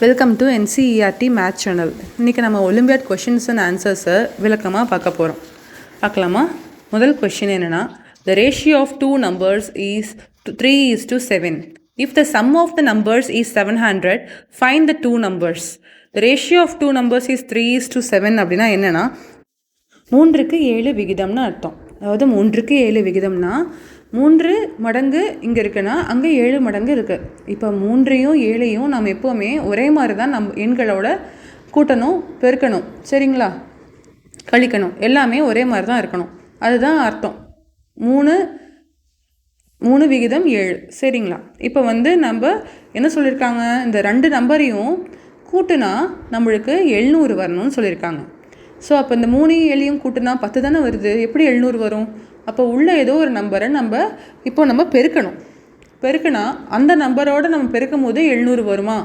Welcome to NCERT math channel இன்றைக்கி நம்ம olympiad questions and ஆன்சர்ஸை விளக்கமாக பார்க்க போகிறோம் பார்க்கலாமா? முதல் கொஷின் என்னென்னா the ratio of two numbers is three is to seven if the sum of the numbers is seven hundred find the two numbers the ratio of two numbers is three is to seven அப்படின்னா என்னென்னா மூன்றுக்கு ஏழு விகிதம்னு அர்த்தம். அதாவது மூன்றுக்கு ஏழு விகிதம்னா மூன்று மடங்கு இங்கே இருக்குன்னா அங்கே ஏழு மடங்கு இருக்குது இப்போ மூன்றையும் ஏழையும் நம்ம எப்போவுமே ஒரே மாதிரி தான் நம் எண்களோட கூட்டணும் பெருக்கணும். சரிங்களா? கழிக்கணும். எல்லாமே ஒரே மாதிரி தான் இருக்கணும். அதுதான் அர்த்தம். மூணு மூணு விகிதம் ஏழு. சரிங்களா? இப்போ வந்து நம்ம என்ன சொல்லியிருக்காங்க இந்த ரெண்டு நம்பரையும் கூட்டுனா நம்மளுக்கு எழுநூறு வரணும்னு சொல்லியிருக்காங்க ஸோ அப்போ இந்த மூணு ஏழையும் கூட்டுனா பத்து தானே வருது? எப்படி எழுநூறு வரும்? அப்போ உள்ள ஏதோ ஒரு நம்பரை நம்ம இப்போ நம்ம பெருக்கணும். பெருக்குனா அந்த நம்பரோட நம்ம பெருக்கும் போது எழுநூறு வருமா?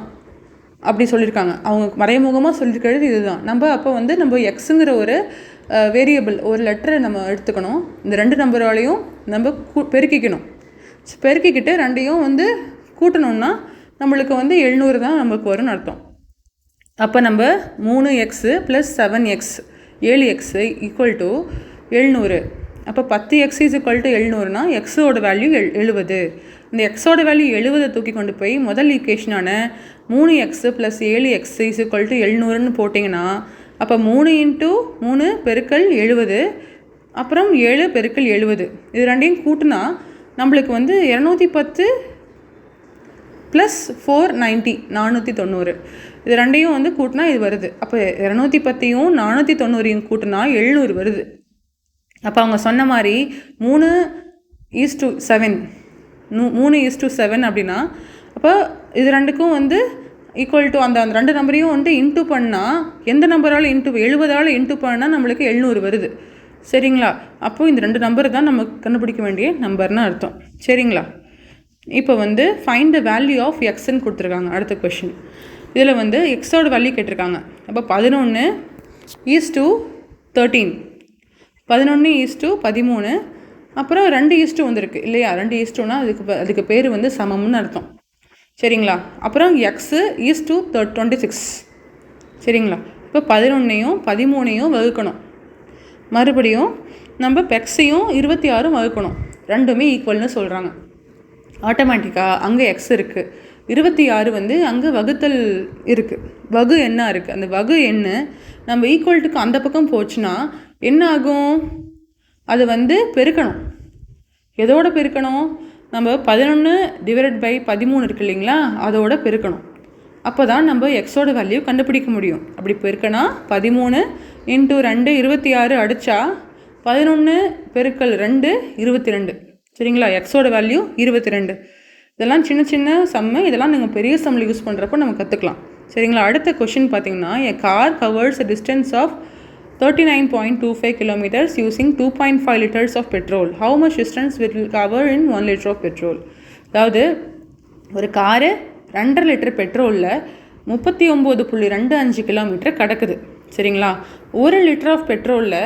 அப்படி சொல்லியிருக்காங்க அவங்க மறைமுகமாக சொல்லியிருக்கிறது இதுதான். நம்ம அப்போ வந்து நம்ம எக்ஸுங்கிற ஒரு வேரியபிள் ஒரு லெட்டரை நம்ம எடுத்துக்கணும். இந்த ரெண்டு நம்பராலையும் நம்ம கூ பெருக்கிக்கணும். பெருக்கிக்கிட்டு ரெண்டையும் வந்து கூட்டணும்னா நம்மளுக்கு வந்து எழுநூறு தான் நமக்கு வரும்னு அர்த்தம். அப்போ நம்ம மூணு எக்ஸு ப்ளஸ் செவன் எக்ஸ் ஏழு எக்ஸு ஈக்குவல் டு எழுநூறு. அப்போ பத்து எக்ஸ் இஸ் ஈக்குவல் டு எழுநூறுனா எக்ஸோட வேல்யூ எல் எழுபது இந்த எக்ஸோட வேல்யூ எழுபதை தூக்கி கொண்டு போய் முதல் ஈக்குவேஷனான மூணு எக்ஸு ப்ளஸ் ஏழு எக்ஸ் இஸ் ஈக்குவல் டு எழுநூறுன்னு போட்டிங்கன்னா அப்போ மூணு இன்ட்டு மூணு பெருக்கல் எழுபது அப்புறம் ஏழு பெருக்கல் எழுபது இது ரெண்டையும் கூட்டினா நம்மளுக்கு வந்து இரநூத்தி பத்து ப்ளஸ் ஃபோர் நைன்ட்டி நானூற்றி தொண்ணூறு. இது ரெண்டையும் வந்து கூட்டினா இது வருது. அப்போ இரநூத்தி பத்தையும் நானூற்றி தொண்ணூறையும் கூட்டினா எழுநூறு வருது. அப்போ அவங்க சொன்ன மாதிரி மூணு ஈஸ் டு செவன் மூ மூணு ஈஸ் டு செவன் அப்படின்னா அப்போ இது ரெண்டுக்கும் வந்து ஈக்குவல் டு அந்த அந்த ரெண்டு நம்பரையும் வந்து இன்ட்டு பண்ணால் எந்த நம்பரால் இன்ட்டு எழுபதால் இன்ட்டு பண்ணால் நம்மளுக்கு எழுநூறு வருது. சரிங்களா? அப்போது இந்த ரெண்டு நம்பர் தான் நம்ம கண்டுபிடிக்க வேண்டிய நம்பர்னு அர்த்தம். சரிங்களா? இப்போ வந்து ஃபைண்ட் த வேல்யூ ஆஃப் எக்ஸ்ன்னு கொடுத்துருக்காங்க. அடுத்த கொஷின் இதில் வந்து எக்ஸோட வேல்யூ கேட்டிருக்காங்க. அப்போ பதினொன்று ஈஸ் டூ தேர்ட்டீன் பதினொன்று ஈஸ் பதிமூணு. அப்புறம் ரெண்டு ஈஸ்ட்டு வந்திருக்கு. இல்லையா? ரெண்டு ஈஸ்ட்டுனா அதுக்கு அதுக்கு பேர் வந்து சமம்னு அர்த்தம். சரிங்களா? அப்புறம் x is third twenty six. சரிங்களா? இப்போ பதினொன்னையும் பதிமூணையும் வகுக்கணும். மறுபடியும் நம்ம பெக்ஸையும் இருபத்தி ஆறும் வகுக்கணும். ரெண்டுமே ஈக்குவல்னு சொல்கிறாங்க ஆட்டோமேட்டிக்காக அங்கே எக்ஸ் இருக்குது இருபத்தி ஆறு வந்து அங்கே வகுத்தல் இருக்குது வகு என்ன இருக்குது அந்த வகு என்ன நம்ம ஈக்குவல்ட்டுக்கு அந்த பக்கம் போச்சுன்னா என்ன ஆகும் அது வந்து பெருக்கணும். எதோட பெருக்கணும்? நம்ம பதினொன்று டிவைடட் பை பதிமூணு இருக்கு இல்லைங்களா? அதோட பெருக்கணும். அப்போ தான் நம்ம எக்ஸோட வேல்யூ கண்டுபிடிக்க முடியும். அப்படி பெருக்கனா பதிமூணு இன்ட்டு ரெண்டு இருபத்தி ஆறு அடித்தா பதினொன்று பெருக்கல் ரெண்டு இருபத்தி ரெண்டு சரிங்களா? எக்ஸோட வேல்யூ இருபத்தி ரெண்டு இதெல்லாம் சின்ன சின்ன சம்மு இதெல்லாம் நீங்கள் பெரிய சம்மில் யூஸ் பண்ணுறப்போ நம்ம கற்றுக்கலாம் சரிங்களா? அடுத்த கொஷின் பார்த்தீங்கன்னா a car covers distance of thirty nine point two five kilometres using two point five litres of petrol how much distance will cover in one litre of petrol அதாவது ஒரு காரு ரெண்டரை litre பெட்ரோலில் முப்பத்தி ஒம்பது புள்ளி ரெண்டு அஞ்சு kilometre கிடக்குது. சரிங்களா? ஒரு லிட்டர் ஆஃப் பெட்ரோலில்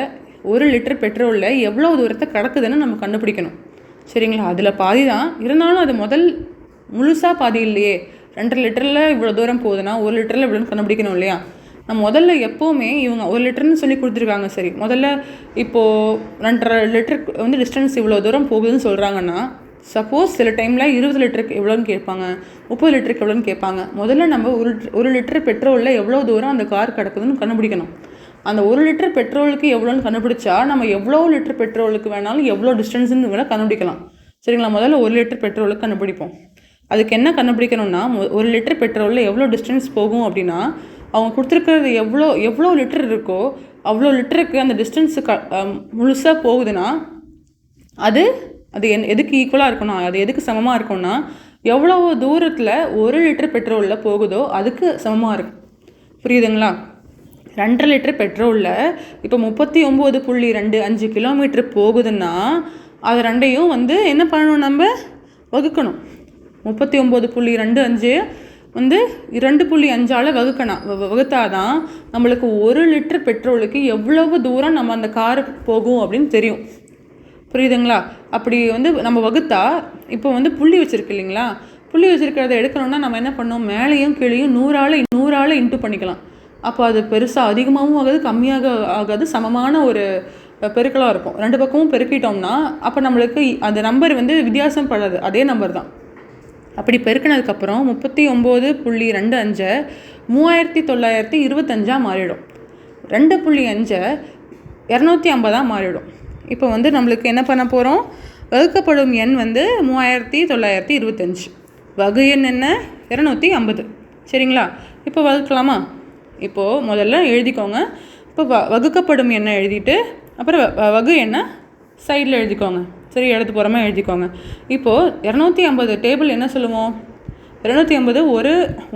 ஒரு லிட்டர் பெட்ரோலில் எவ்வளோ தூரத்தை கிடக்குதுன்னு நம்ம கண்டுபிடிக்கணும். சரிங்களா? அதில் பாதி தான். இருந்தாலும் அது முதல் முழுசாக பாதி இல்லையே. ரெண்டரை லிட்டரில் இவ்வளோ தூரம் போகுதுன்னா ஒரு லிட்டரில் இவ்வளோன்னு கண்டுபிடிக்கணும் இல்லையா? நம்ம முதல்ல எப்போவுமே இவங்க ஒரு லிட்டர்னு சொல்லி கொடுத்துருக்காங்க சரி. முதல்ல இப்போது ரெண்டரை லிட்டருக்கு வந்து டிஸ்டன்ஸ் இவ்வளோ தூரம் போகுதுன்னு சொல்கிறாங்கன்னா சப்போஸ் சில டைமில் இருபது லிட்டருக்கு எவ்வளோன்னு கேட்பாங்க முப்பது லிட்டருக்கு எவ்வளோன்னு கேட்பாங்க. முதல்ல நம்ம ஒரு லிட்டர் ஒரு லிட்டர் பெட்ரோலில் எவ்வளோ தூரம் அந்த கார் கிடக்குதுன்னு கண்டுபிடிக்கணும். அந்த ஒரு லிட்டர் பெட்ரோலுக்கு எவ்வளோன்னு கண்டுபிடிச்சா நம்ம எவ்வளோ லிட்டர் பெட்ரோலுக்கு வேணாலும் எவ்வளோ டிஸ்டன்ஸுன்னு வேணால் கண்டுபிடிக்கலாம். சரிங்களா? முதல்ல ஒரு லிட்டர் பெட்ரோலுக்கு கண்டுபிடிப்போம். அதுக்கு என்ன கண்டுபிடிக்கணும்னா ஒரு லிட்டர் பெட்ரோலில் எவ்வளோ டிஸ்டன்ஸ் போகும் அப்படின்னா அவங்க கொடுத்துருக்கிறது எவ்வளோ எவ்வளோ லிட்டர் இருக்கோ அவ்வளோ லிட்டருக்கு அந்த டிஸ்டன்ஸு க முழுசாக போகுதுன்னா அது அது என் எதுக்கு ஈக்குவலாக இருக்கணும் அது எதுக்கு சமமாக இருக்கும்னா எவ்வளோ தூரத்தில் ஒரு லிட்டர் பெட்ரோலில் போகுதோ அதுக்கு சமமாக இருக்கும் புரியுதுங்களா? ரெண்டரை லிட்டர் பெட்ரோலில் இப்போ முப்பத்தி ஒம்பது புள்ளி ரெண்டு அஞ்சு கிலோமீட்டர் போகுதுன்னா அது ரெண்டையும் வந்து என்ன பண்ணணும் நம்ம வகுக்கணும். முப்பத்தி ஒம்பது புள்ளி ரெண்டு அஞ்சு வந்து இரண்டு புள்ளி அஞ்சால் வகுக்கணும். வ- வகுத்தாதான் நம்மளுக்கு ஒரு லிட்டர் பெட்ரோலுக்கு எவ்வளவு தூரம் நம்ம அந்த கார் போகும் அப்படின்னு தெரியும். புரியுதுங்களா? அப்படி வந்து நம்ம வகுத்தா இப்போ வந்து புள்ளி வச்சுருக்கு இல்லைங்களா? புள்ளி வச்சுருக்கிறத எடுக்கணும்னா நம்ம என்ன பண்ணோம்? மேலேயும் கீழேயும் நூறால் நூறால் இன்ட்டு பண்ணிக்கலாம். அப்போ அது பெருசாக அதிகமாகவும் ஆகாது கம்மியாக ஆகாது சமமான ஒரு பெருக்கலாக இருக்கும். ரெண்டு பக்கமும் பெருக்கிட்டோம்னா அப்போ நம்மளுக்கு அந்த நம்பர் வந்து வித்தியாசம் படாது. அதே நம்பர் தான். அப்படி பெருக்கினதுக்கப்புறம் முப்பத்தி ஒம்பது புள்ளி ரெண்டு அஞ்சை மூவாயிரத்தி தொள்ளாயிரத்தி இருபத்தஞ்சாக மாறிடும் ரெண்டு புள்ளி அஞ்சை இரநூத்தி ஐம்பதாக மாறிடும் இப்போ வந்து நம்மளுக்கு என்ன பண்ண போகிறோம் வகுக்கப்படும் எண் வந்து மூவாயிரத்தி தொள்ளாயிரத்தி இருபத்தஞ்சி. வகு எண் என்ன? இரநூத்தி ஐம்பது. சரிங்களா? இப்போ வகுக்கலாமா? இப்போது முதல்ல எழுதிக்கோங்க. இப்போ வ வகுக்கப்படும் எண்ணை எழுதிட்டு அப்புறம் வ- வகு எண்ணை சைடில் எழுதிக்கோங்க. சரி இடது புறமாக எழுதிக்கோங்க. இப்போது இரநூத்தி ஐம்பது டேபிள் என்ன சொல்லுவோம்? இரநூத்தி ஐம்பது ஒரு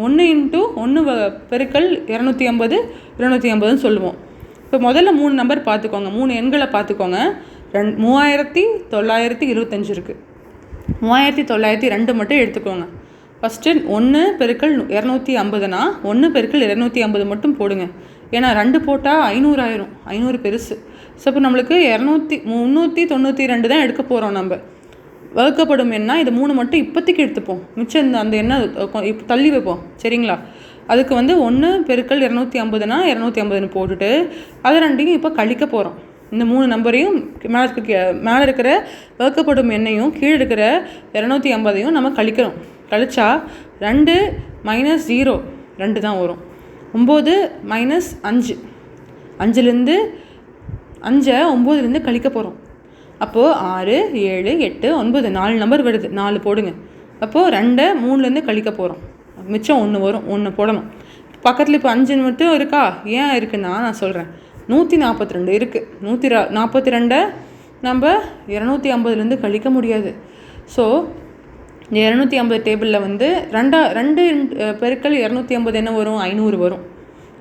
ஒன்று இன்ட்டு ஒன்று வ பெருக்கல் இரநூத்தி ஐம்பது இருநூற்றி ஐம்பதுன்னு சொல்லுவோம். இப்போ முதல்ல மூணு நம்பர் பார்த்துக்கோங்க. மூணு எண்களை பார்த்துக்கோங்க. ரெண் மூவாயிரத்தி தொள்ளாயிரத்தி இருபத்தஞ்சு இருக்குது மூவாயிரத்தி தொள்ளாயிரத்தி ரெண்டு மட்டும் எடுத்துக்கோங்க. ஃபஸ்ட்டு ஒன்று பெருக்கல் இரநூத்தி ஐம்பதுனா ஒன்று பெருக்கள் இரநூத்தி ஐம்பது மட்டும் போடுங்க. ஏன்னா ரெண்டு போட்டால் ஐநூறாயிரும். ஐநூறு பெருசு. ஸோ இப்போ நம்மளுக்கு இரநூத்தி முந்நூற்றி தொண்ணூற்றி ரெண்டு தான் எடுக்க போகிறோம் நம்ம. வகுக்கப்படும் எண்ணா இது மூணு மட்டும் இப்போதைக்கு எடுத்துப்போம். மிச்சம் இந்த அந்த எண்ணெய் இப்போ தள்ளி வைப்போம். சரிங்களா? அதுக்கு வந்து ஒன்று பெருக்கல் இரநூத்தி ஐம்பதுனா இரநூத்தி ஐம்பதுன்னு போட்டுட்டு அதை ரெண்டையும் இப்போ கழிக்க போகிறோம் இந்த மூணு நம்பரையும் மேலே இருக்க மேலே இருக்கிற வகுக்கப்படும் எண்ணையும் கீழே இருக்கிற இரநூத்தி ஐம்பதையும் நம்ம கழிக்கிறோம். கழிச்சா ரெண்டு மைனஸ் ஜீரோ ரெண்டு தான் வரும். ஒம்பது மைனஸ் அஞ்சு. அஞ்சுலேருந்து அஞ்சை ஒம்போதுலேருந்து கழிக்க போகிறோம் அப்போது ஆறு ஏழு எட்டு ஒன்பது நாலு நம்பர் வருது. நாலு போடுங்க. அப்போது ரெண்டை மூணுலேருந்து கழிக்க போகிறோம் மிச்சம் ஒன்று வரும். ஒன்று போடணும். பக்கத்தில் இப்போ அஞ்சுன்னு மட்டும் இருக்கா? ஏன் இருக்குன்னா நான் சொல்கிறேன் நூற்றி நாற்பத்தி ரெண்டு இருக்குது நூற்றி நாற்பத்தி ரெண்டை நம்ம இரநூத்தி ஐம்பதுலேருந்து கழிக்க முடியாது. ஸோ இந்த இரநூத்தி ஐம்பது டேபிளில் வந்து ரெண்டா ரெண்டு இன்ட்- இரநூத்தி ஐம்பது என்ன வரும்? ஐநூறு வரும்.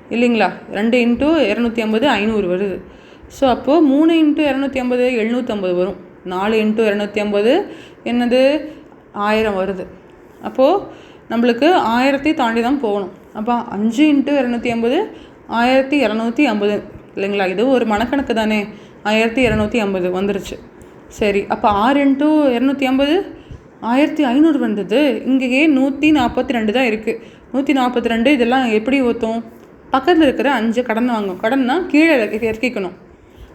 இல்லைங்களா? ரெண்டு இன்ட்டு இரநூத்தி ஐம்பது ஐநூறு வருது. ஸோ அப்போது மூணு இன்ட்டு இரநூத்தி ஐம்பது எழுநூற்றம்பது வரும். நாலு இன்ட்டு இரநூத்தி ஐம்பது என்னது? ஆயிரம் வருது. அப்போது நம்மளுக்கு ஆயிரத்தி தாண்டி தான் போகணும். அப்போ அஞ்சு இன்ட்டு இரநூத்தி ஐம்பது ஆயிரத்தி இரநூத்தி ஐம்பது. இல்லைங்களா? இது ஒரு மனக்கணக்கு தானே. ஆயிரத்தி இரநூத்தி ஐம்பது வந்துருச்சு. சரி அப்போ ஆறு இன்ட்டு இரநூத்தி ஐம்பது ஆயிரத்தி ஐநூறு வந்தது. இங்கேயே நூற்றி நாற்பத்தி ரெண்டு தான் இருக்குது நூற்றி நாற்பத்தி ரெண்டு இதெல்லாம் எப்படி ஊற்றும் பக்கத்தில் இருக்கிற அஞ்சு கடன் வாங்கும். கடன்னா கீழே இறக்கி- இறக்கிக்கணும்.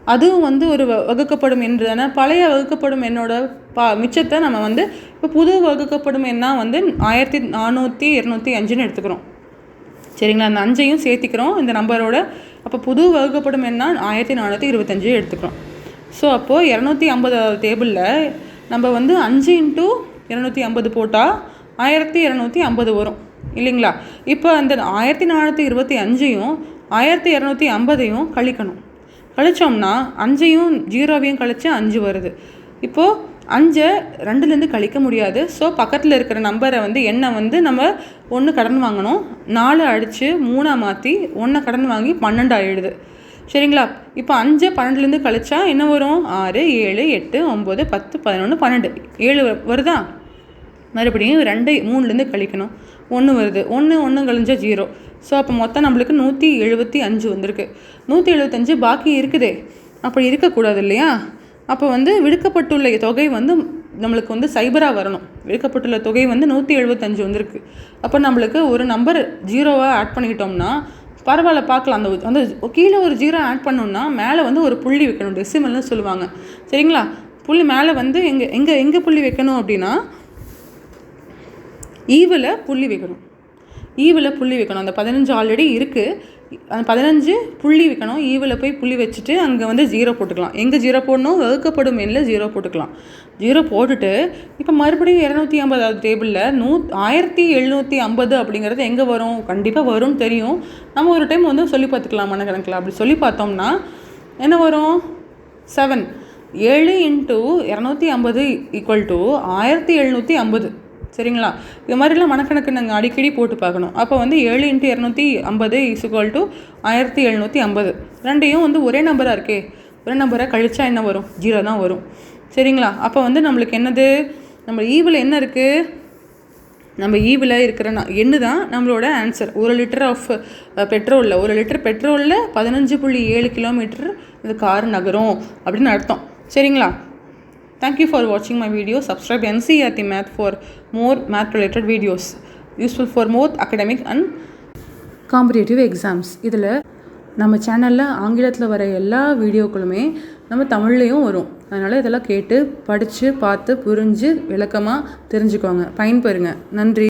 அதுவும் வந்து ஒரு வ- வகுக்கப்படும் என்று தானே பழைய வகுக்கப்படும் எண்ணோட பா மிச்சத்தை நம்ம வந்து இப்போ புது வகுக்கப்படும் எண்ணா வந்து ஆயிரத்தி நானூற்றி இரநூத்தி அஞ்சுன்னு எடுத்துக்கிறோம். சரிங்களா? அந்த அஞ்சையும் சேர்த்திக்கிறோம். இந்த நம்பரோட அப்போ புது வகுக்கப்படும் எண்ணா ஆயிரத்தி நானூற்றி இருபத்தஞ்சு எடுத்துக்கிறோம். ஸோ அப்போது இரநூத்தி ஐம்பதாவது டேபிளில் நம்ம வந்து அஞ்சு இன்ட்டு இரநூத்தி ஐம்பது போட்டால் ஆயிரத்தி இரநூத்தி ஐம்பது வரும். இல்லைங்களா? இப்போ அந்த ஆயிரத்தி நானூற்றி இருபத்தி அஞ்சையும் ஆயிரத்தி இரநூத்தி ஐம்பதையும் கழிக்கணும். கழிச்சோம்னா அஞ்சையும் ஜீரோவையும் கழித்து அஞ்சு வருது. இப்போது அஞ்சை ரெண்டுலேருந்து கழிக்க முடியாது. ஸோ பக்கத்தில் இருக்கிற நம்பரை வந்து எண்ணை வந்து நம்ம ஒன்று கடன் வாங்கணும். நாலு அடித்து மூணாக மாற்றி ஒன்றை கடன் வாங்கி பன்னெண்டு ஆயிடுது. சரிங்களா? இப்போ அஞ்சு பன்னெண்டுலேருந்து கழிச்சா என்ன வரும்? ஆறு ஏழு எட்டு ஒம்பது பத்து பதினொன்று பன்னெண்டு. ஏழு வருதா? மறுபடியும் ரெண்டு மூணுலேருந்து கழிக்கணும். ஒன்று வருது. ஒன்று ஒன்று கழிஞ்சா ஜீரோ. ஸோ அப்போ மொத்தம் நம்மளுக்கு நூற்றி எழுபத்தி அஞ்சு வந்திருக்கு. நூற்றி எழுபத்தஞ்சு பாக்கி இருக்குதே. அப்படி இருக்கக்கூடாது இல்லையா? அப்போ வந்து விடுக்கப்பட்டுள்ள தொகை வந்து நம்மளுக்கு வந்து சைபராக வரணும். விடுக்கப்பட்டுள்ள தொகை வந்து நூற்றி எழுபத்தஞ்சு வந்திருக்கு. அப்போ நம்மளுக்கு ஒரு நம்பர் ஜீரோவாக ஆட் பண்ணிக்கிட்டோம்னா பரவாயில்ல பார்க்கலாம் அந்த அந்த கீழே ஒரு ஜீரோ ஆட் பண்ணோம்னா மேலே வந்து ஒரு புள்ளி வைக்கணும். டெசிமல்னு சொல்லுவாங்க. சரிங்களா? புள்ளி மேலே வந்து எங்கே எங்கே எங்கே புள்ளி வைக்கணும் அப்படின்னா ஈவில் புள்ளி வைக்கணும். ஈவில் புள்ளி வைக்கணும். அந்த பதினஞ்சு ஆல்ரெடி இருக்குது அந்த பதினஞ்சு புள்ளி வைக்கணும். ஈவில் போய் புள்ளி வச்சுட்டு அங்கே வந்து ஜீரோ போட்டுக்கலாம். எங்கே ஜீரோ போடணும்? வகுக்கப்படும் எண்ணில் ஜீரோ போட்டுக்கலாம். ஜீரோ போட்டுட்டு இப்போ மறுபடியும் இரநூத்தி ஐம்பதாவது டேபிளில் நூ ஆயிரத்தி எழுநூற்றி ஐம்பது அப்படிங்கிறது எங்கே வரும்? கண்டிப்பாக வரும்னு தெரியும். நம்ம ஒரு டைம் வந்து சொல்லி பார்த்துக்கலாம் மனக்கணக்கில். அப்படி சொல்லி பார்த்தோம்னா என்ன வரும்? செவன் ஏழு இன்ட்டு இரநூத்தி ஐம்பது ஈக்குவல் டு ஆயிரத்தி எழுநூற்றி ஐம்பது. சரிங்களா? இது மாதிரிலாம் மனக்கணக்கு நாங்கள் அடிக்கடி போட்டு பார்க்கணும். அப்போ வந்து ஏழு இன்ட்டு இரநூத்தி ஐம்பது இசுக்குவல் டு ஆயிரத்தி எழுநூற்றி ஐம்பது. ரெண்டையும் வந்து ஒரே நம்பராக இருக்கே. ஒரே நம்பரை கழிச்சா என்ன வரும்? ஜீரோ தான் வரும். சரிங்களா? அப்போ வந்து நம்மளுக்கு என்னது? நம்ம ஈவில் என்ன இருக்குது நம்ம ஈவில் இருக்கிற என்ன எண்ணு தான் நம்மளோட ஆன்சர் ஒரு லிட்டர் ஆஃப் பெட்ரோலில் ஒரு லிட்டர் பெட்ரோலில் பதினஞ்சு புள்ளி ஏழு கிலோமீட்டர் இந்த கார் நகரும். அப்படின்னு அர்த்தம். சரிங்களா? தேங்க்யூ ஃபார் வாட்சிங் my video subscribe NCERT math for more math related videos. Useful for both academic and competitive exams இதில் நம்ம சேனலில் ஆங்கிலத்தில் வர எல்லா வீடியோக்களுமே நம்ம தமிழ்லேயும் வரும். அதனால் இதெல்லாம் கேட்டு படித்து பார்த்து புரிஞ்சு விளக்கமாக தெரிஞ்சுக்கோங்க. பயன்பெறுங்க. நன்றி.